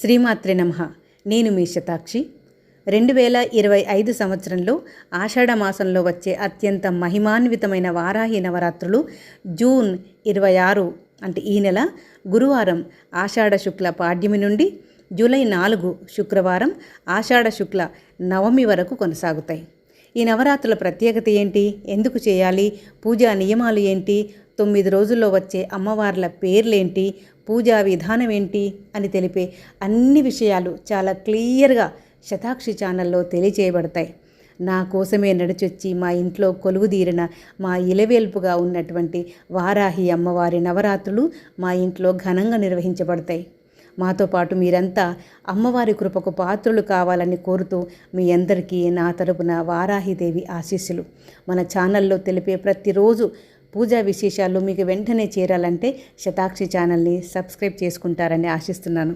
శ్రీమాత్రి నమ. నేను మీ శతాక్షి. రెండు వేల ఇరవై ఐదు సంవత్సరంలో ఆషాఢ మాసంలో వచ్చే అత్యంత మహిమాన్వితమైన వారాహి నవరాత్రులు జూన్ ఇరవై ఆరు అంటే ఈ నెల గురువారం ఆషాఢ శుక్ల పాడ్యమి నుండి జూలై నాలుగు శుక్రవారం ఆషాఢ శుక్ల నవమి వరకు కొనసాగుతాయి. ఈ నవరాత్రుల ప్రత్యేకత ఏంటి? ఎందుకు చేయాలి? పూజా నియమాలు ఏంటి? తొమ్మిది రోజుల్లో వచ్చే అమ్మవార్ల పేర్లేంటి? పూజా విధానం ఏంటి అని తెలిపే అన్ని విషయాలు చాలా క్లియర్గా శతాక్షి ఛానల్లో తెలియజేయబడతాయి నా కోసమే నడిచొచ్చి మా ఇంట్లో కొలువుదీరిన మా ఇలవేల్పుగా ఉన్నటువంటి వారాహి అమ్మవారి నవరాత్రులు మా ఇంట్లో ఘనంగా నిర్వహించబడతాయి. మాతో పాటు మీరంతా అమ్మవారి కృపకు పాత్రులు కావాలని కోరుతూ మీ అందరికీ నా తరపున వారాహిదేవి ఆశీస్సులు. మన ఛానల్లో తెలిపే ప్రతిరోజు పూజా విశేషాలు మీకు వెంటనే చేరాలంటే శతాక్షి ఛానల్ని సబ్స్క్రైబ్ చేసుకుంటారని ఆశిస్తున్నాను.